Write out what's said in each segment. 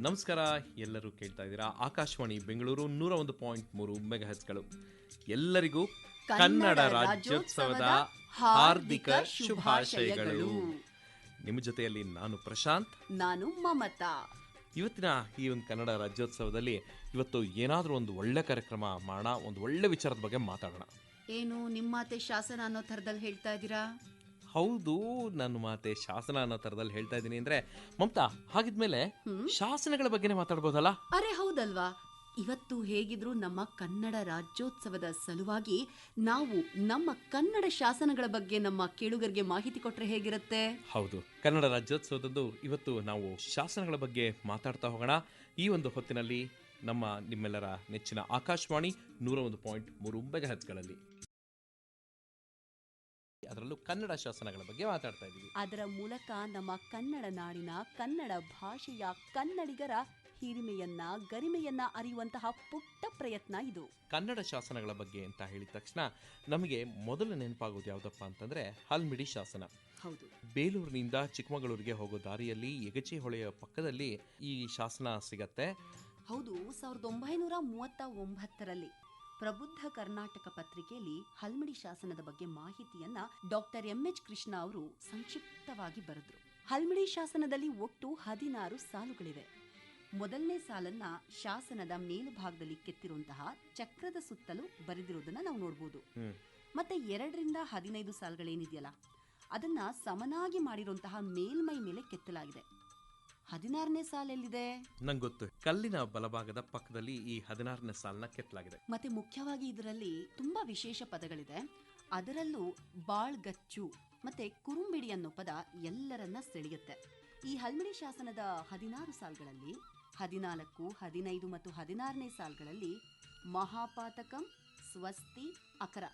ನಮಸ್ಕಾರ ಎಲ್ಲರೂ ಕೇಳ್ತಾ ಇದ್ದೀರಾ? ಆಕಾಶವಾಣಿ ಬೆಂಗಳೂರು ನೂರ ಒಂದು ಪಾಯಿಂಟ್ ಮೂರು ಮೆಗಾಹೆಚ್ಗಳು ಎಲ್ಲರಿಗೂ ಕನ್ನಡ ರಾಜ್ಯೋತ್ಸವದ ಹಾರ್ದಿಕ ಶುಭಾಶಯಗಳು. ನಿಮ್ಮ ಜೊತೆಯಲ್ಲಿ ನಾನು ಪ್ರಶಾಂತ್. ನಾನು ಮಮತಾ. ಇವತ್ತಿನ ಈ ಒಂದು ಕನ್ನಡ ರಾಜ್ಯೋತ್ಸವದಲ್ಲಿ ಇವತ್ತು ಏನಾದರೂ ಒಂದು ಒಳ್ಳೆ ಕಾರ್ಯಕ್ರಮ ಮಾಡೋಣ ಒಂದು ಒಳ್ಳೆ ವಿಚಾರದ ಬಗ್ಗೆ ಮಾತಾಡೋಣ. ಏನು ನಿಮ್ಮ ಮಾತೆ ಶಾಸನ ಅನ್ನೋ ಥರದಲ್ಲಿ ಹೇಳ್ತಾ ಇದ್ದೀರಾ? ಹೌದು ನನ್ನ ಮಾತೆ ಶಾಸನ ಅನ್ನೋ ತರದಲ್ಲಿ ಹೇಳ್ತಾ ಇದ್ದೀನಿ ಅಂದ್ರೆ ಮಮತಾ ಹಾಗಿದ್ಮೇಲೆ ಶಾಸನಗಳ ಬಗ್ಗೆನೇ ಮಾತಾಡ್ಬೋದಲ್ಲ? ಅರೆ ಹೌದಲ್ವಾ? ಇವತ್ತು ಹೇಗಿದ್ರು ನಮ್ಮ ಕನ್ನಡ ರಾಜ್ಯೋತ್ಸವದ ಸಲುವಾಗಿ ನಾವು ನಮ್ಮ ಕನ್ನಡ ಶಾಸನಗಳ ಬಗ್ಗೆ ನಮ್ಮ ಕೇಳುಗರಿಗೆ ಮಾಹಿತಿ ಕೊಟ್ಟರೆ ಹೇಗಿರುತ್ತೆ? ಹೌದು. ಕನ್ನಡ ರಾಜ್ಯೋತ್ಸವದಂದು ಇವತ್ತು ನಾವು ಶಾಸನಗಳ ಬಗ್ಗೆ ಮಾತಾಡ್ತಾ ಹೋಗೋಣ. ಈ ಒಂದು ಹೊತ್ತಿನಲ್ಲಿ ನಮ್ಮ ನಿಮ್ಮೆಲ್ಲರ ನೆಚ್ಚಿನ ಆಕಾಶವಾಣಿ ನೂರ ಒಂದು ಪಾಯಿಂಟ್ ಮೂರು ಮೆಗಾಹೆಚ್ಗಳಲ್ಲಿ ಅದರಲ್ಲೂ ಕನ್ನಡ ಶಾಸನಗಳ ಬಗ್ಗೆ ಮಾತಾಡ್ತಾ ಇದ್ದೀವಿ. ಅದರ ಮೂಲಕ ನಮ್ಮ ಕನ್ನಡ ನಾಡಿನ ಕನ್ನಡ ಭಾಷೆಯ ಕನ್ನಡಿಗರ ಹಿರಿಮೆಯನ್ನ ಗರಿಮೆಯನ್ನ ಅರಿಯುವಂತಹ ಪುಟ್ಟ ಪ್ರಯತ್ನ ಇದು. ಕನ್ನಡ ಶಾಸನಗಳ ಬಗ್ಗೆ ಅಂತ ಹೇಳಿದ ತಕ್ಷಣ ನಮಗೆ ಮೊದಲು ನೆನಪಾಗೋದು ಯಾವುದಪ್ಪ ಅಂತಂದ್ರೆ ಹಲ್ಮಿಡಿ ಶಾಸನ. ಹೌದು. ಬೇಲೂರಿನಿಂದ ಚಿಕ್ಕಮಗಳೂರಿಗೆ ಹೋಗೋ ದಾರಿಯಲ್ಲಿ ಎಗಚಿ ಹೊಳೆಯ ಪಕ್ಕದಲ್ಲಿ ಈ ಶಾಸನ ಸಿಗತ್ತೆ. ಹೌದು ಸಾವಿರದ ಒಂಬೈನೂರ ಮೂವತ್ತ ಒಂಬತ್ತರಲ್ಲಿ ಪ್ರಬುದ್ಧ ಕರ್ನಾಟಕ ಪತ್ರಿಕೆಯಲ್ಲಿ ಹಲ್ಮಿಡಿ ಶಾಸನದ ಬಗ್ಗೆ ಮಾಹಿತಿಯನ್ನ ಡಾಕ್ಟರ್ ಎಂ ಎಚ್ ಕೃಷ್ಣ ಅವರು ಸಂಕ್ಷಿಪ್ತವಾಗಿ ಬರೆದ್ರು. ಹಲ್ಮಿಡಿ ಶಾಸನದಲ್ಲಿ ಒಟ್ಟು ಹದಿನಾರು ಸಾಲುಗಳಿವೆ. ಮೊದಲನೇ ಸಾಲನ್ನ ಶಾಸನದ ಮೇಲ್ಭಾಗದಲ್ಲಿ ಕೆತ್ತಿರುವಂತಹ ಚಕ್ರದ ಸುತ್ತಲೂ ಬರೆದಿರುವುದನ್ನ ನಾವು ನೋಡಬಹುದು. ಮತ್ತೆ ಎರಡರಿಂದ ಹದಿನೈದು ಸಾಲುಗಳೇನಿದೆಯಲ್ಲ ಅದನ್ನ ಸಮನಾಗಿ ಮಾಡಿರುವಂತಹ ಮೇಲ್ಮೈ ಮೇಲೆ ಕೆತ್ತಲಾಗಿದೆ. ಹದಿನಾರನೇ ಸಾಲೆಲ್ಲಿದೆ ನಂಗೆ ಗೊತ್ತು ಕಲ್ಲಿನ ಬಲಭಾಗದ ಪಕ್ಕದಲ್ಲಿ ಈ ಹದಿನಾರನೇ ಸಾಲನ್ನ ಕೆತ್ತಲಾಗಿದೆ. ಮತ್ತೆ ಮುಖ್ಯವಾಗಿ ಇದರಲ್ಲಿ ತುಂಬಾ ವಿಶೇಷ ಪದಗಳಿದೆ. ಅದರಲ್ಲೂ ಬಾಳ್ಗಚ್ಚು ಮತ್ತೆ ಕುರುಂಬಿಡಿ ಅನ್ನೋ ಪದ ಎಲ್ಲರನ್ನ ಸೆಳೆಯುತ್ತೆ. ಈ ಹಲ್ಮಿಡಿ ಶಾಸನದ ಹದಿನಾರು ಸಾಲ್ಗಳಲ್ಲಿ ಹದಿನಾಲ್ಕು ಹದಿನೈದು ಮತ್ತು ಹದಿನಾರನೇ ಸಾಲ್ಗಳಲ್ಲಿ ಮಹಾಪಾತಕಂ ಸ್ವಸ್ತಿ ಅಕರ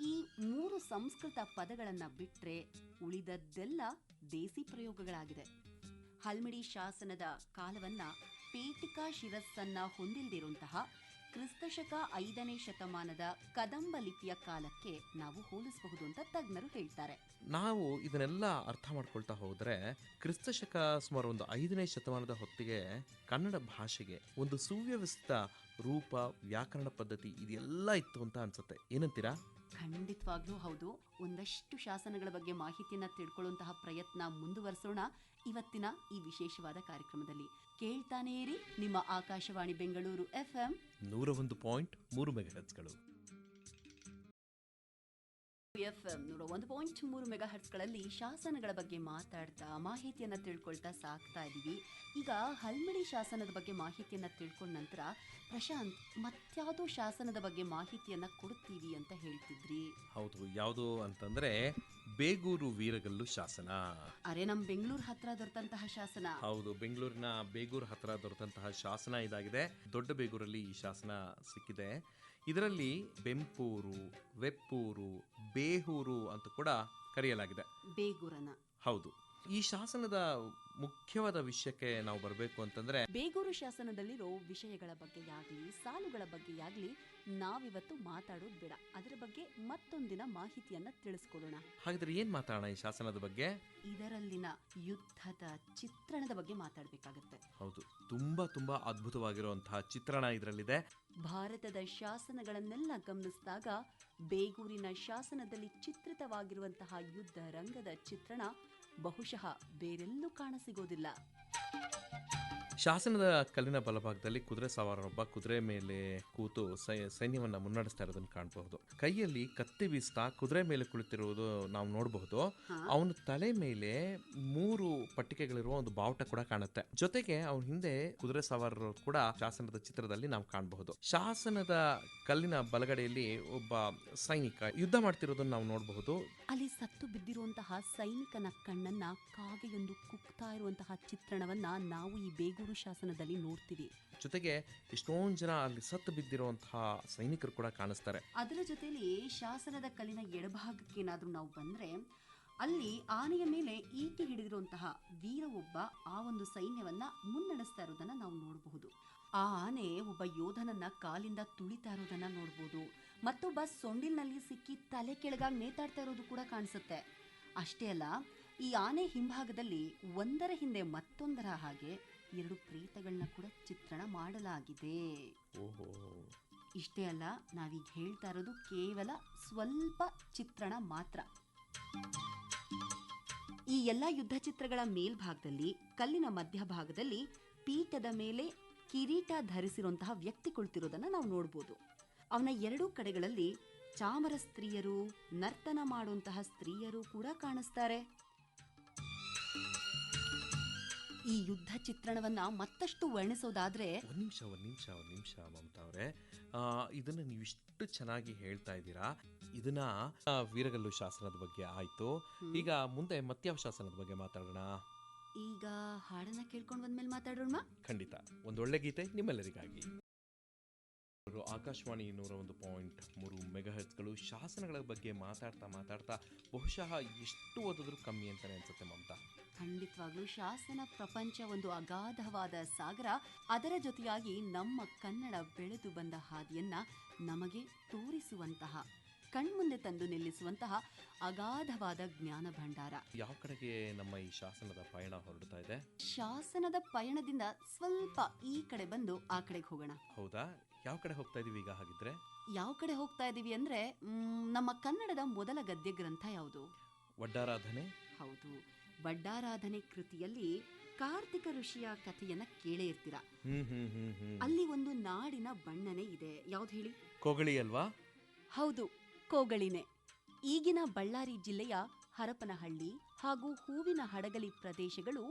ಈ ಮೂರು ಸಂಸ್ಕೃತ ಪದಗಳನ್ನ ಬಿಟ್ರೆ ಉಳಿದದ್ದೆಲ್ಲ ದೇಸಿ ಪ್ರಯೋಗಗಳಾಗಿದೆ. ಹಲ್ಮಿಡಿ ಶಾಸನದ ಕಾಲವನ್ನ ಪೇಟಿಕಾ ಶಿರಸ್ಸನ್ನ ಹೊಂದಿಲ್ದಿರುವಂತಹ ಕ್ರಿಸ್ತಶಕ ಐದನೇ ಶತಮಾನದ ಕದಂಬ ಲಿಪಿಯ ಕಾಲಕ್ಕೆ ನಾವು ಹೋಲಿಸಬಹುದು ಅಂತ ತಜ್ಞರು ಹೇಳ್ತಾರೆ. ನಾವು ಇದನ್ನೆಲ್ಲ ಅರ್ಥ ಮಾಡ್ಕೊಳ್ತಾ ಹೋದ್ರೆ ಕ್ರಿಸ್ತಶಕ ಸುಮಾರು ಒಂದು ಐದನೇ ಶತಮಾನದ ಹೊತ್ತಿಗೆ ಕನ್ನಡ ಭಾಷೆಗೆ ಒಂದು ಸುವ್ಯವಸ್ಥಿತ ರೂಪ, ವ್ಯಾಕರಣ ಪದ್ಧತಿ ಇದೆಲ್ಲ ಇತ್ತು ಅಂತ ಅನ್ಸುತ್ತೆ. ಏನಂತೀರಾ? ಖಂಡಿತವಾಗ್ಲೂ ಹೌದು. ಒಂದಷ್ಟು ಶಾಸನಗಳ ಬಗ್ಗೆ ಮಾಹಿತಿಯನ್ನ ತಿಳ್ಕೊಳ್ಳುವಂತಹ ಪ್ರಯತ್ನ ಮುಂದುವರಿಸೋಣ ಇವತ್ತಿನ ಈ ವಿಶೇಷವಾದ ಕಾರ್ಯಕ್ರಮದಲ್ಲಿ. ಕೇಳ್ತಾನೇ ಇರಿ ನಿಮ್ಮ ಆಕಾಶವಾಣಿ ಬೆಂಗಳೂರು ಎಫ್ಎಂ ನೂರ ಒಂದು ಪಾಯಿಂಟ್ ಮೂರು ಎಫ್ಎಂ ನೂರ ಒಂದು ಪಾಯಿಂಟ್ ಮೂರು ಮೆಗಾ ಹರ್ಟ್ಸ್ಗಳಲ್ಲಿ ಶಾಸನಗಳ ಬಗ್ಗೆ ಮಾತಾಡ್ತಾ ಮಾಹಿತಿಯನ್ನ ತಿಳ್ಕೊಳ್ತಾ ಸಾಕ್ತಾ ಇದೀವಿ. ಈಗ ಹಲ್ಮಿಡಿ ಶಾಸನದ ಬಗ್ಗೆ ಮಾಹಿತಿಯನ್ನ ತಿಳ್ಕೊಂಡ ನಂತರ ಪ್ರಶಾಂತ್ ಮತ್ಯಾವುದೋ ಶಾಸನದ ಬಗ್ಗೆ ಮಾಹಿತಿಯನ್ನ ಕೊಡ್ತೀವಿ ಅಂತ ಹೇಳ್ತಿದ್ರಿ. ಹೌದು ಯಾವುದು ಅಂತಂದ್ರೆ ಬೇಗೂರು ವೀರಗಲ್ಲು ಶಾಸನ. ಅರೆ ನಮ್ ಬೆಂಗಳೂರು ಹತ್ರ ದೊರೆತಂತಹ ಶಾಸನ. ಹೌದು ಬೆಂಗಳೂರಿನ ಬೇಗೂರು ಹತ್ರ ದೊರೆತಂತಹ ಶಾಸನ ಇದಾಗಿದೆ. ದೊಡ್ಡ ಬೇಗೂರಲ್ಲಿ ಈ ಶಾಸನ ಸಿಕ್ಕಿದೆ. ಇದರಲ್ಲಿ ಬೆಂಪೂರು ವೆಪ್ಪೂರು ಬೇಹೂರು ಅಂತ ಕೂಡ ಕರೆಯಲಾಗಿದೆ. ಬೇಗೂರನ. ಹೌದು. ಈ ಶಾಸನದ ಮುಖ್ಯವಾದ ವಿಷಯಕ್ಕೆ ನಾವು ಬರಬೇಕು ಅಂತಂದ್ರೆ ಬೇಗೂರು ಶಾಸನದಲ್ಲಿರೋ ವಿಷಯಗಳ ಬಗ್ಗೆಯಾಗ್ಲಿ ಸಾಲುಗಳ ಬಗ್ಗೆಯಾಗ್ಲಿ ನಾವಿವತ್ತು ಮಾತಾಡೋದು ಬೇಡ. ಅದರ ಬಗ್ಗೆ ಮತ್ತೊಂದಿನ ಮಾಹಿತಿಯನ್ನ ತಿಳಿಸ್ಕೊಡೋಣ. ಹಾಗಾದ್ರೆ ಏನ್ ಮಾತಾಡೋಣ ಈ ಶಾಸನದ ಬಗ್ಗೆ? ಇದರಲ್ಲಿನ ಯುದ್ಧದ ಚಿತ್ರಣದ ಬಗ್ಗೆ ಮಾತಾಡಬೇಕಾಗತ್ತೆ. ಹೌದು. ತುಂಬಾ ತುಂಬಾ ಅದ್ಭುತವಾಗಿರುವಂತಹ ಚಿತ್ರಣ ಇದರಲ್ಲಿದೆ. ಭಾರತದ ಶಾಸನಗಳನ್ನೆಲ್ಲ ಗಮನಿಸಿದಾಗ ಬೇಗೂರಿನ ಶಾಸನದಲ್ಲಿ ಚಿತ್ರಿತವಾಗಿರುವಂತಹ ಯುದ್ಧ ರಂಗದ ಚಿತ್ರಣ ಬಹುಶಃ ಬೇರೆಲ್ಲೂ ಕಾಣಸಿಗೋದಿಲ್ಲ. ಶಾಸನದ ಕಲ್ಲಿನ ಬಲಭಾಗದಲ್ಲಿ ಕುದುರೆ ಸವಾರನೊಬ್ಬ ಕುದುರೆ ಮೇಲೆ ಕೂತು ಸೈನ್ಯವನ್ನ ಮುನ್ನಡೆಸ್ತಾ ಇರೋದನ್ನ ಕಾಣಬಹುದು. ಕೈಯಲ್ಲಿ ಕತ್ತಿ ಬೀಸ್ತಾ ಕುದುರೆ ಮೇಲೆ ಕುಳಿತಿರುವುದು ನಾವು ನೋಡಬಹುದು. ಅವನ ತಲೆ ಮೇಲೆ ಮೂರು ಪಟ್ಟಿಕೆಗಳಿರುವ ಒಂದು ಬಾವುಟ ಕೂಡ ಕಾಣುತ್ತೆ. ಜೊತೆಗೆ ಅವನ ಹಿಂದೆ ಕುದುರೆ ಸವಾರರು ಕೂಡ ಶಾಸನದ ಚಿತ್ರದಲ್ಲಿ ನಾವು ಕಾಣಬಹುದು. ಶಾಸನದ ಕಲ್ಲಿನ ಬಲಗಡೆಯಲ್ಲಿ ಒಬ್ಬ ಸೈನಿಕ ಯುದ್ಧ ಮಾಡ್ತಿರೋದನ್ನ ನಾವು ನೋಡಬಹುದು. ಅಲ್ಲಿ ಸತ್ತು ಬಿದ್ದಿರುವಂತಹ ಸೈನಿಕನ ಕಣ್ಣನ್ನ ಕಾಗೆಯೊಂದು ಕುಕ್ತಾ ಇರುವಂತಹ ಚಿತ್ರಣವನ್ನ ನಾವು ಈ ಬೇಗೂರು ಶಾಸನದಲ್ಲಿ ನೋಡ್ತೀವಿ. ಜೊತೆಗೆ ಎಷ್ಟೊಂದು ಜನ ಅಲ್ಲಿ ಸತ್ತು ಬಿದ್ದಿರುವಂತಹ ಸೈನಿಕರು ಕೂಡ ಕಾಣಿಸ್ತಾರೆ. ಅದರ ಜೊತೆಲಿ ಶಾಸನದ ಕಲ್ಲಿನ ಎಡಭಾಗಕ್ಕೆ ಏನಾದ್ರೂ ನಾವು ಬಂದ್ರೆ ಅಲ್ಲಿ ಆನೆಯ ಮೇಲೆ ಈಟಿ ಹಿಡಿದಿರುವಂತಹ ವೀರ ಒಬ್ಬ ಆ ಒಂದು ಸೈನ್ಯವನ್ನ ಮುನ್ನಡೆಸ್ತಾ ಇರೋದನ್ನ ನಾವು ನೋಡಬಹುದು. ಆ ಆನೆ ಒಬ್ಬ ಯೋಧನನ್ನ ಕಾಲಿಂದ ತುಳಿತಾ ಇರೋದನ್ನ ನೋಡಬಹುದು ಮತ್ತೊಬ್ಬ ಸೊಂಡಿಲ್ನಲ್ಲಿ ಸಿಕ್ಕಿ ತಲೆ ಕೆಳಗಾಗಿ ನೇತಾಡ್ತಾ ಇರೋದು ಕೂಡ ಕಾಣಿಸುತ್ತೆ. ಅಷ್ಟೇ ಅಲ್ಲ ಈ ಆನೆ ಹಿಂಭಾಗದಲ್ಲಿ ಒಂದರ ಹಿಂದೆ ಮತ್ತೊಂದರ ಹಾಗೆ ಎರಡು ಪ್ರೇತಗಳನ್ನ ಕೂಡ ಚಿತ್ರಣ ಮಾಡಲಾಗಿದೆ. ಓಹೋ. ಇಷ್ಟೇ ಅಲ್ಲ ನಾವೀಗ ಹೇಳ್ತಾ ಇರೋದು ಕೇವಲ ಸ್ವಲ್ಪ ಚಿತ್ರಣ ಮಾತ್ರ. ಈ ಎಲ್ಲ ಯುದ್ಧ ಚಿತ್ರಗಳ ಮೇಲ್ಭಾಗದಲ್ಲಿ ಕಲ್ಲಿನ ಮಧ್ಯಭಾಗದಲ್ಲಿ ಪೀಠದ ಮೇಲೆ ಕಿರೀಟ ಧರಿಸಿರುವಂತಹ ವ್ಯಕ್ತಿ ಕುಳಿತಿರೋದನ್ನ ನಾವು ನೋಡ್ಬೋದು. ಅವನ ಎರಡೂ ಕಡೆಗಳಲ್ಲಿ ಚಾಮರ ಸ್ತ್ರೀಯರು ನರ್ತನ ಮಾಡುವಂತಹ ಸ್ತ್ರೀಯರು ಕೂಡ ಕಾಣಿಸ್ತಾರೆ. ಈ ಯುದ್ಧ ಚಿತ್ರಣವನ್ನ ಮತ್ತಷ್ಟು ವರ್ಣಿಸೋದಾದ್ರೆ ಒಂದ್ ನಿಮಿಷ ಒಂದ್ ನಿಮಿಷ ಒಂದ್ ನಿಮಿಷ ಮಮತಾ ಅವರೇ. ಇದನ್ನ ನೀವು ಇಷ್ಟು ಚೆನ್ನಾಗಿ ಹೇಳ್ತಾ ಇದ್ದೀರಾ? ಇದನ್ನ ಆ, ವೀರಗಲ್ಲು ಶಾಸನದ ಬಗ್ಗೆ ಆಯ್ತು. ಈಗ ಮುಂದೆ ಮತ್ಯಾವ ಶಾಸನದ ಬಗ್ಗೆ ಮಾತಾಡೋಣ? ಈಗ ಹಾಡನ್ನ ಕೇಳ್ಕೊಂಡ್ ಬಂದ್ಮೇಲೆ ಮಾತಾಡೋಣ ಖಂಡಿತ. ಒಂದೊಳ್ಳೆ ಗೀತೆ ನಿಮ್ಮೆಲ್ಲರಿಗಾಗಿ. ಅವರು ಆಕಾಶವಾಣಿ ನೂರ ಒಂದು ಪಾಯಿಂಟ್ ಮೂರು ಮೆಗಾಹೆಟ್ಸ್ಗಳು ಶಾಸನಗಳ ಬಗ್ಗೆ ಮಾತಾಡ್ತಾ ಮಾತಾಡ್ತಾ ಬಹುಶಃ ಎಷ್ಟು ಓದಿದ್ರು ಕಮ್ಮಿ ಅಂತಾನೆ ಅನ್ಸುತ್ತೆ ಮಮತಾ. ಖಂಡಿತವಾಗ್ಲೂ ಶಾಸನ ಪ್ರಪಂಚ ಒಂದು ಅಗಾಧವಾದ ಸಾಗರ. ಅದರ ಜೊತೆಯಾಗಿ ನಮ್ಮ ಕನ್ನಡ ಬೆಳೆದು ಬಂದ ಹಾದಿಯನ್ನ ನಮಗೆ ತೋರಿಸುವಂತಹ ಕಣ್ಮುಂದೆ ತಂದು ನಿಲ್ಲಿಸುವಂತಹ ಅಗಾಧವಾದ ಜ್ಞಾನ ಭಂಡಾರ. ಯಾವ ಕಡೆಗೆ ನಮ್ಮ ಈ ಶಾಸನದ ಪಯಣ ಹೊರಡ್ತಾ ಇದೆ? ಶಾಸನದ ಪಯಣದಿಂದ ಸ್ವಲ್ಪ ಈ ಕಡೆ ಬಂದು ಆ ಕಡೆಗೆ ಹೋಗೋಣ. ಹೌದಾ? ಯಾವ ಕಡೆ ಹೋಗ್ತಾ ಇದೀವಿ ಈಗ ಹಾಗಿದ್ರೆ? ಯಾವ ಕಡೆ ಹೋಗ್ತಾ ಇದೀವಿ ಅಂದ್ರೆ ನಮ್ಮ ಕನ್ನಡದ ಮೊದಲ ಗದ್ಯ ಗ್ರಂಥ ಯಾವುದು? ವಡ್ಡಾರಾಧನೆ. ಹೌದು. ಬಡ್ಡಾರಾಧನೆ ಕೃತಿಯಲ್ಲಿ ಕಾರ್ತಿಕ ಋಷಿಯ ಕಥೆಯನ್ನ ಕೇಳೇ ಇರ್ತೀರ? ಅಲ್ಲಿ ಒಂದು ನಾಡಿನ ಬಣ್ಣನೆ ಇದೆ. ಯಾವ್ದು ಹೇಳಿ? ಕೋಗಳಿ ಅಲ್ವಾ? ಹೌದು ಕೋಗಳಿನೆ. ಈಗಿನ ಬಳ್ಳಾರಿ ಜಿಲ್ಲೆಯ ಹರಪನಹಳ್ಳಿ ಹಾಗೂ ಹೂವಿನ ಹಡಗಲಿ ಪ್ರದೇಶಗಳು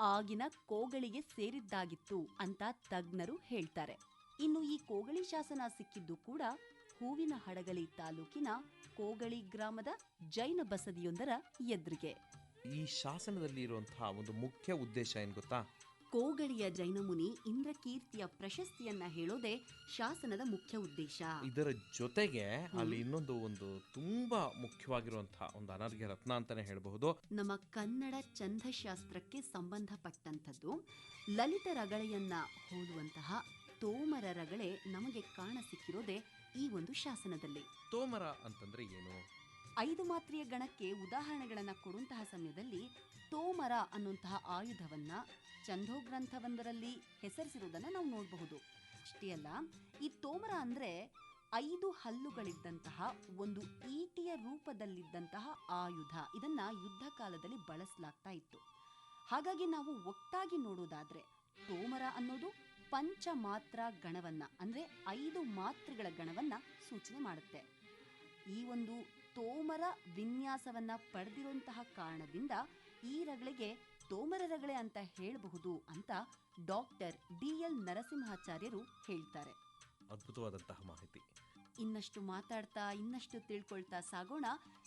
ಆಗಿನ ಕೋಗಳಿಗೆ ಸೇರಿದ್ದಾಗಿತ್ತು ಅಂತ ತಜ್ಞರು ಹೇಳ್ತಾರೆ. ಇನ್ನು ಈ ಕೋಗಳಿ ಶಾಸನ ಸಿಕ್ಕಿದ್ದು ಕೂಡ ಹೂವಿನ ಹಡಗಲಿ ತಾಲೂಕಿನ ಕೋಗಳಿ ಗ್ರಾಮದ ಜೈನ ಬಸದಿಯೊಂದರ ಎದುರಿಗೆ. ಈ ಶಾಸನದಲ್ಲಿ ಇರುವಂತಹ ಒಂದು ಮುಖ್ಯ ಉದ್ದೇಶ ಏನ್ ಗೊತ್ತಾ? ಕೋಗಳಿಯ ಜೈನಮುನಿ ಇಂದ್ರಕೀರ್ತಿಯ ಪ್ರಶಸ್ತಿಯನ್ನ ಹೇಳೋದೇ ಶಾಸನದ ಮುಖ್ಯ ಉದ್ದೇಶ. ಇದರ ಜೊತೆಗೆ ಅಲ್ಲಿ ಇನ್ನೊಂದು ಒಂದು ತುಂಬಾ ಮುಖ್ಯವಾಗಿರುವಂತಹ ಒಂದು ಅನರ್ಘ್ಯ ರತ್ನ ಅಂತಾನೆ ಹೇಳಬಹುದು. ನಮ್ಮ ಕನ್ನಡ ಚಂದಶಾಸ್ತ್ರಕ್ಕೆ ಸಂಬಂಧಪಟ್ಟಂಥದ್ದು ಲಲಿತ ರಗಳೆಯನ್ನ ಹೋಲುವಂತಹ ತೋಮರ ರಗಳೆ ನಮಗೆ ಕಾಣ ಸಿಕ್ಕಿರೋದೇ ಈ ಒಂದು ಶಾಸನದಲ್ಲಿ. ತೋಮರ ಅಂತಂದ್ರೆ ಏನು? ಐದು ಮಾತ್ರೆಯ ಗಣಕ್ಕೆ ಉದಾಹರಣೆಗಳನ್ನು ಕೊಡುವಂತಹ ಸಮಯದಲ್ಲಿ ತೋಮರ ಅನ್ನುವಂತಹ ಆಯುಧವನ್ನ ಚಂದೋಗ್ರಂಥವೊಂದರಲ್ಲಿ ಹೆಸರಿಸಿರುವುದನ್ನು ನಾವು ನೋಡಬಹುದು. ಅಷ್ಟೇ ಅಲ್ಲ, ಈ ತೋಮರ ಅಂದರೆ ಐದು ಹಲ್ಲುಗಳಿದ್ದಂತಹ ಒಂದು ಈಟಿಯ ರೂಪದಲ್ಲಿದ್ದಂತಹ ಆಯುಧ. ಇದನ್ನು ಯುದ್ಧ ಕಾಲದಲ್ಲಿ ಬಳಸಲಾಗ್ತಾ ಇತ್ತು. ಹಾಗಾಗಿ ನಾವು ಒಟ್ಟಾಗಿ ನೋಡೋದಾದರೆ ತೋಮರ ಅನ್ನೋದು ಪಂಚ ಮಾತ್ರ ಗಣವನ್ನು, ಅಂದರೆ ಐದು ಮಾತ್ರೆಗಳ ಗಣವನ್ನು ಸೂಚನೆ ಮಾಡುತ್ತೆ. ಈ ಒಂದು ತೋಮರ ವಿನ್ಯಾಸವನ್ನ ಪಡೆದಿರುವಂತಹ ಕಾರಣದಿಂದ ಈ ರಗಳೆಗೆ ತೋಮರ ರಗಳೆ ಅಂತ ಹೇಳಬಹುದು ಅಂತ ಡಾಕ್ಟರ್ ಡಿ ಎಲ್ ನರಸಿಂಹಾಚಾರ್ಯರು ಹೇಳ್ತಾರೆ. ಅದ್ಭುತವಾದಂತಹ ಮಾಹಿತಿ. ಇನ್ನಷ್ಟು ಮಾತಾಡ್ತಾ ಇನ್ನಷ್ಟು ತಿಳ್ಕೊಳ್ತಾ ಸಾಗೋಣ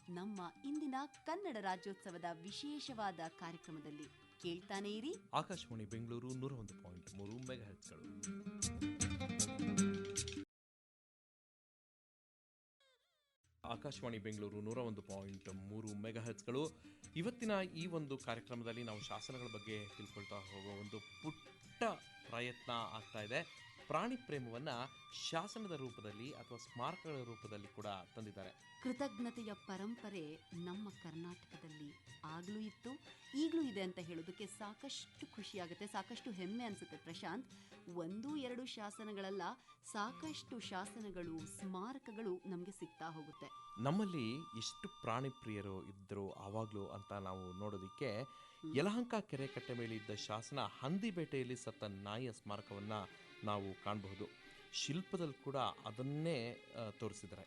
ನಮ್ಮ ಇಂದಿನ ಕನ್ನಡ ರಾಜ್ಯೋತ್ಸವದ ವಿಶೇಷವಾದ ಕಾರ್ಯಕ್ರಮದಲ್ಲಿ. ಕೇಳ್ತಾನೆ ಇರಿ. ಆಕಾಶವಾಣಿ ಬೆಂಗಳೂರು ನೂರ ಒಂದು ಪಾಯಿಂಟ್ ಮೂರು ಮೆಗಾ ಆಕಾಶವಾಣಿ ಬೆಂಗಳೂರು ನೂರ ಒಂದು ಪಾಯಿಂಟ್ ಮೂರು ಮೆಗಾ ಹೆಚ್ಗಳು ಇವತ್ತಿನ ಈ ಒಂದು ಕಾರ್ಯಕ್ರಮದಲ್ಲಿ ನಾವು ಶಾಸನಗಳ ಬಗ್ಗೆ ತಿಳ್ಕೊಳ್ತಾ ಹೋಗೋ ಒಂದು ಪುಟ್ಟ ಪ್ರಯತ್ನ ಆಗ್ತಾ ಇದೆ. ಪ್ರಾಣಿ ಪ್ರೇಮವನ್ನ ಶಾಸನದ ರೂಪದಲ್ಲಿ ಅಥವಾ ಸ್ಮಾರಕಗಳ ರೂಪದಲ್ಲಿ ಕೂಡ ತಂದಿದ್ದಾರೆ. ಕೃತಜ್ಞತೆಯ ಪರಂಪರೆ ನಮ್ಮ ಕರ್ನಾಟಕದಲ್ಲಿ ಆಗ್ಲೂ ಇತ್ತು ಈಗಲೂ ಇದೆ ಅಂತ ಹೇಳೋದಕ್ಕೆ ಸಾಕಷ್ಟು ಖುಷಿಯಾಗುತ್ತೆ ಸಾಕಷ್ಟು ಹೆಮ್ಮೆ ಅನ್ಸುತ್ತೆ ಪ್ರಶಾಂತ್. ಒಂದು ಎರಡು ಶಾಸನಗಳಲ್ಲ ಸಾಕಷ್ಟು ಶಾಸನಗಳು ಸ್ಮಾರಕಗಳು ನಮಗೆ ಸಿಗ್ತಾ ಹೋಗುತ್ತೆ. ನಮ್ಮಲ್ಲಿ ಎಷ್ಟು ಪ್ರಾಣಿ ಪ್ರಿಯರು ಇದ್ದರು ಆವಾಗಲೂ ಅಂತ ನಾವು ನೋಡೋದಕ್ಕೆ ಯಲಹಂಕ ಕೆರೆ ಕಟ್ಟೆ ಮೇಲೆ ಇದ್ದ ಶಾಸನ ಹಂದಿಬೇಟೆಯಲ್ಲಿ ಸತ್ತ ನಾಯಿಯ ಸ್ಮಾರಕವನ್ನ ನಾವು ಕಾಣಬಹುದು. ಶಿಲ್ಪದಲ್ಲಿ ಕೂಡ ಅದನ್ನೇ ತೋರಿಸಿದ್ದಾರೆ.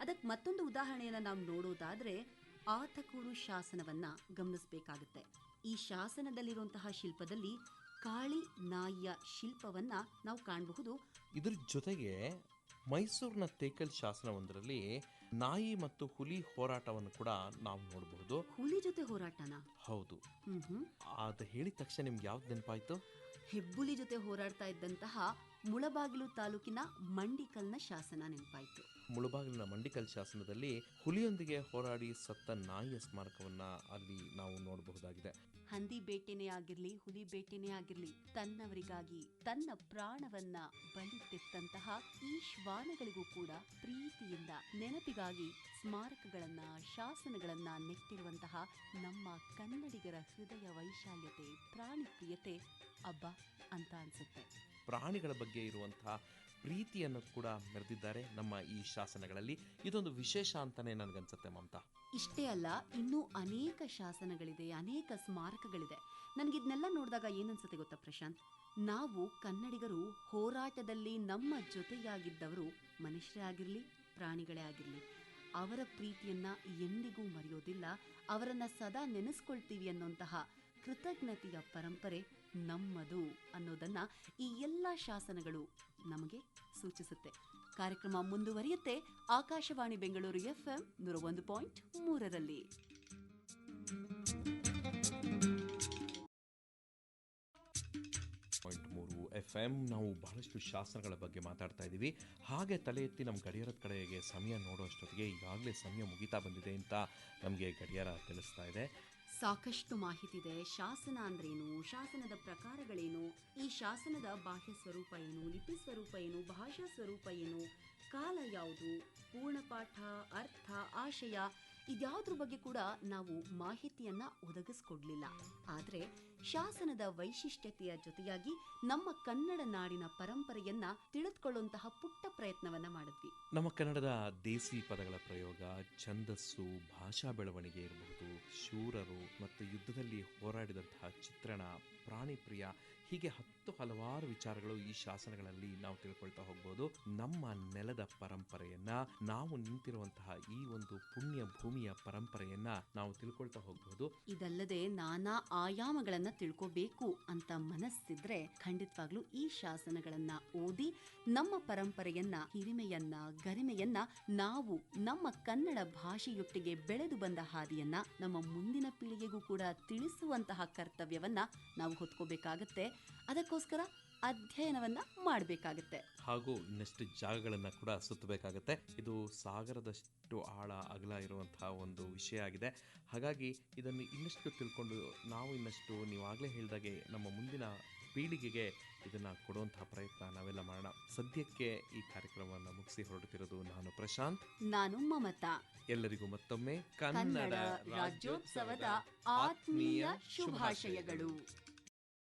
ಅದಕ್ಕೆ ಮತ್ತೊಂದು ಉದಾಹರಣೆಯನ್ನು ನಾವು ನೋಡೋದಾದ್ರೆ ಆತಕೂರು ಶಾಸನವನ್ನ ಗಮನಿಸಬೇಕಾಗುತ್ತೆ. ಈ ಶಾಸನದಲ್ಲಿರುವಂತಹ ಶಿಲ್ಪದಲ್ಲಿ ಕಾಳಿ ನಾಯಿಯ ಶಿಲ್ಪವನ್ನ ನಾವು ಕಾಣಬಹುದು. ಇದ್ರ ಜೊತೆಗೆ ಮೈಸೂರಿನ ತೇಕಲ್ ಶಾಸನವೊಂದರಲ್ಲಿ ನಾಯಿ ಮತ್ತು ಹುಲಿ ಹೋರಾಟವನ್ನು ಕೂಡ ನಾವು ನೋಡಬಹುದು. ಹುಲಿ ಜೊತೆ ಹೋರಾಟನ? ಹೌದು. ಹ್ಮ್ ಹ್ಮ್. ಅದು ಹೇಳಿದ ತಕ್ಷಣ ನಿಮ್ಗೆ ಯಾವ್ದು ನೆನಪಾಯ್ತು? ಹೆಬ್ಬುಲಿ ಜೊತೆ ಹೋರಾಡ್ತಾ ಇದ್ದಂತಹ ಮುಳಬಾಗಿಲು ತಾಲೂಕಿನ ಮಂಡಿಕಲ್ನ ಶಾಸನ ನೆನಪಾಯಿತು. ಮುಳಬಾಗಿಲಿನ ಮಂಡಿಕಲ್ ಶಾಸನದಲ್ಲಿ ಹುಲಿಯೊಂದಿಗೆ ಹೋರಾಡಿ ಸತ್ತ ನಾಯಿಯ ಸ್ಮಾರಕವನ್ನ ಅಲ್ಲಿ ನಾವು ನೋಡಬಹುದಾಗಿದೆ. ಹಂದಿ ಬೇಟೆನೇ ಆಗಿರ್ಲಿ ಹುಲಿ ಬೇಟೆನೇ ಆಗಿರ್ಲಿ ತನ್ನವರಿಗಾಗಿ ತನ್ನ ಪ್ರಾಣವನ್ನ ಬಲಿ ತೆತ್ತಂತಹ ಈ ಶ್ವಾನಗಳಿಗೂ ಕೂಡ ಪ್ರೀತಿಯಿಂದ ನೆನಪಿಗಾಗಿ ಸ್ಮಾರಕಗಳನ್ನ ಶಾಸನಗಳನ್ನ ನೆಟ್ಟಿರುವಂತಹ ನಮ್ಮ ಕನ್ನಡಿಗರ ಹೃದಯ ವೈಶಾಲ್ಯತೆ ಪ್ರಾಣಿ ಪ್ರಿಯತೆ ಅಬ್ಬಾ ಅಂತ ಅನ್ಸುತ್ತೆ. ಪ್ರಾಣಿಗಳ ಬಗ್ಗೆ ಇರುವಂತಹ ಪ್ರೀತಿಯನ್ನು ಕೂಡ ಮೆರೆದಿದ್ದಾರೆ ನಮ್ಮ ಈ ಶಾಸನಗಳಲ್ಲಿ. ಇದೊಂದು ವಿಶೇಷ ಅಂತಾನೆ ನನಗನ್ಸುತ್ತೆ ಮಮತಾ. ಇಷ್ಟೇ ಅಲ್ಲ ಇನ್ನೂ ಅನೇಕ ಶಾಸನಗಳಿದೆ ಅನೇಕ ಸ್ಮಾರಕಗಳಿದೆ. ನನಗಿದ್ನೆಲ್ಲ ನೋಡಿದಾಗ ಏನನ್ಸುತ್ತೆ ಗೊತ್ತಾ ಪ್ರಶಾಂತ್? ನಾವು ಕನ್ನಡಿಗರು ಹೋರಾಟದಲ್ಲಿ ನಮ್ಮ ಜೊತೆಯಾಗಿದ್ದವರು ಮನುಷ್ಯರೇ ಆಗಿರಲಿ ಪ್ರಾಣಿಗಳೇ ಆಗಿರಲಿ. ಅವರ ಪ್ರೀತಿಯನ್ನ ಎಂದಿಗೂ ಮರೆಯೋದಿಲ್ಲ ಅವರನ್ನ ಸದಾ ನೆನೆಸ್ಕೊಳ್ತೀವಿ ಅನ್ನೋಂತಹ ಕೃತಜ್ಞತೆಯ ಪರಂಪರೆ ನಮ್ಮದು ಅನ್ನೋದನ್ನ ಈ ಎಲ್ಲ ಶಾಸನಗಳು ನಮಗೆ ಸೂಚಿಸುತ್ತೆ. ಕಾರ್ಯಕ್ರಮ ಮುಂದುವರಿಯುತ್ತೆ. ಆಕಾಶವಾಣಿ ಬೆಂಗಳೂರು ಎಫ್ಎಂ ನೂರ ಒಂದು ಪಾಯಿಂಟ್ ಮೂರರಲ್ಲಿ. ಪಾಯಿಂಟ್ ಎಫ್ ಎಂ ನಾವು ಬಹಳಷ್ಟು ಶಾಸನಗಳ ಬಗ್ಗೆ ಮಾತಾಡ್ತಾ ಇದ್ದೀವಿ. ಹಾಗೆ ತಲೆ ಎತ್ತಿ ನಮ್ಮ ಗಡಿಯಾರದ ಕಡೆಗೆ ಸಮಯ ನೋಡೋಷ್ಟೊತ್ತಿಗೆ ಈಗಾಗಲೇ ಸಮಯ ಮುಗಿತಾ ಬಂದಿದೆ ಅಂತ ನಮಗೆ ಗಡಿಯಾರ ತಿಳಿಸ್ತಾ ಇದೆ. ಸಾಕಷ್ಟು ಮಾಹಿತಿ ಇದೆ ಶಾಸನ ಅಂದ್ರೇನು? ಶಾಸನದ ಪ್ರಕಾರಗಳೇನು? ಈ ಶಾಸನದ ಬಾಹ್ಯ ಸ್ವರೂಪ ಏನು? ಲಿಪಿ ಸ್ವರೂಪ ಏನು? ಭಾಷಾ ಸ್ವರೂಪ ಏನು? ಕಾಲ ಯಾವುದು? ಪೂರ್ಣಪಾಠ ಅರ್ಥ, ಆಶಯ ಇದ್ಯಾವುದ್ರ ಬಗ್ಗೆ ಕೂಡ ನಾವು ಮಾಹಿತಿಯನ್ನ ಒದಗಿಸ್ಕೊಡ್ಲಿಲ್ಲ. ಆದ್ರೆ ಶಾಸನದ ವೈಶಿಷ್ಟ್ಯತೆಯ ಜೊತೆಯಾಗಿ ನಮ್ಮ ಕನ್ನಡ ನಾಡಿನ ಪರಂಪರೆಯನ್ನ ತಿಳಿದುಕೊಳ್ಳುವಂತಹ ಪುಟ್ಟ ಪ್ರಯತ್ನವನ್ನ ಮಾಡಿದ್ವಿ. ನಮ್ಮ ಕನ್ನಡದ ದೇಸಿ ಪದಗಳ ಪ್ರಯೋಗ ಛಂದಸ್ಸು ಭಾಷಾ ಬೆಳವಣಿಗೆ ಇರಬಹುದು ಶೂರರು ಮತ್ತು ಯುದ್ಧದಲ್ಲಿ ಹೋರಾಡಿದಂತಹ ಚಿತ್ರಣ ಪ್ರಾಣಿ ಪ್ರಿಯ ಹೀಗೆ ಹತ್ತು ಹಲವಾರು ವಿಚಾರಗಳು ಈ ಶಾಸನಗಳಲ್ಲಿ ನಾವು ತಿಳ್ಕೊಳ್ತಾ ಹೋಗ್ಬೋದು. ನಮ್ಮ ನೆಲದ ಪರಂಪರೆಯನ್ನ ನಾವು ನಿಂತಿರುವಂತಹ ಈ ಒಂದು ಪುಣ್ಯ ಭೂಮಿಯ ಪರಂಪರೆಯನ್ನ ನಾವು ತಿಳ್ಕೊಳ್ತಾ ಹೋಗ್ಬಹುದು ಇದಲ್ಲದೆ ನಾನಾ ಆಯಾಮಗಳನ್ನ ತಿಳ್ಕೋಬೇಕು ಅಂತ ಮನಸ್ಸಿದ್ರೆ ಖಂಡಿತವಾಗ್ಲೂ ಈ ಶಾಸನಗಳನ್ನ ಓದಿ ನಮ್ಮ ಪರಂಪರೆಯನ್ನ, ಹಿರಿಮೆಯನ್ನ, ಗರಿಮೆಯನ್ನ ನಾವು ನಮ್ಮ ಕನ್ನಡ ಭಾಷೆಯೊಟ್ಟಿಗೆ ಬೆಳೆದು ಬಂದ ಹಾದಿಯನ್ನ ನಮ್ಮ ಮುಂದಿನ ಪೀಳಿಗೆಗೂ ಕೂಡ ತಿಳಿಸುವಂತಹ ಕರ್ತವ್ಯವನ್ನ ನಾವು ಹೊತ್ಕೋಬೇಕಾಗತ್ತೆ. ಅದಕ್ಕೋಸ್ಕರ ಅಧ್ಯಯನವನ್ನ ಮಾಡಬೇಕಾಗತ್ತೆ. ಹಾಗೂ ಇನ್ನಷ್ಟು ಜಾಗಗಳನ್ನು ಕೂಡ ಸುತ್ತಬೇಕಾಗತ್ತೆ. ಇದು ಸಾಗರದಷ್ಟು ಆಳ ಅಗಲ ಇರುವಂತಹ ಒಂದು ವಿಷಯ ಆಗಿದೆ. ಹಾಗಾಗಿ ಇದನ್ನು ಇನ್ನಷ್ಟು ತಿಳ್ಕೊಂಡು ನಾವು ಇನ್ನಷ್ಟು ನೀವಾಗಲೇ ಹೇಳಿದಾಗೆ ನಮ್ಮ ಮುಂದಿನ ಪೀಳಿಗೆಗೆ ಇದನ್ನು ಕೊಡುವಂತಹ ಪ್ರಯತ್ನ ನಾವೆಲ್ಲ ಮಾಡೋಣ. ಸದ್ಯಕ್ಕೆ ಈ ಕಾರ್ಯಕ್ರಮವನ್ನು ಮುಗಿಸಿ ಹೊರಡುತ್ತಿರೋದು ನಾನು ಪ್ರಶಾಂತ್. ನಾನು ಮಮತಾ. ಎಲ್ಲರಿಗೂ ಮತ್ತೊಮ್ಮೆ ಕನ್ನಡ ರಾಜ್ಯೋತ್ಸವದ ಆತ್ಮೀಯ ಶುಭಾಶಯಗಳು.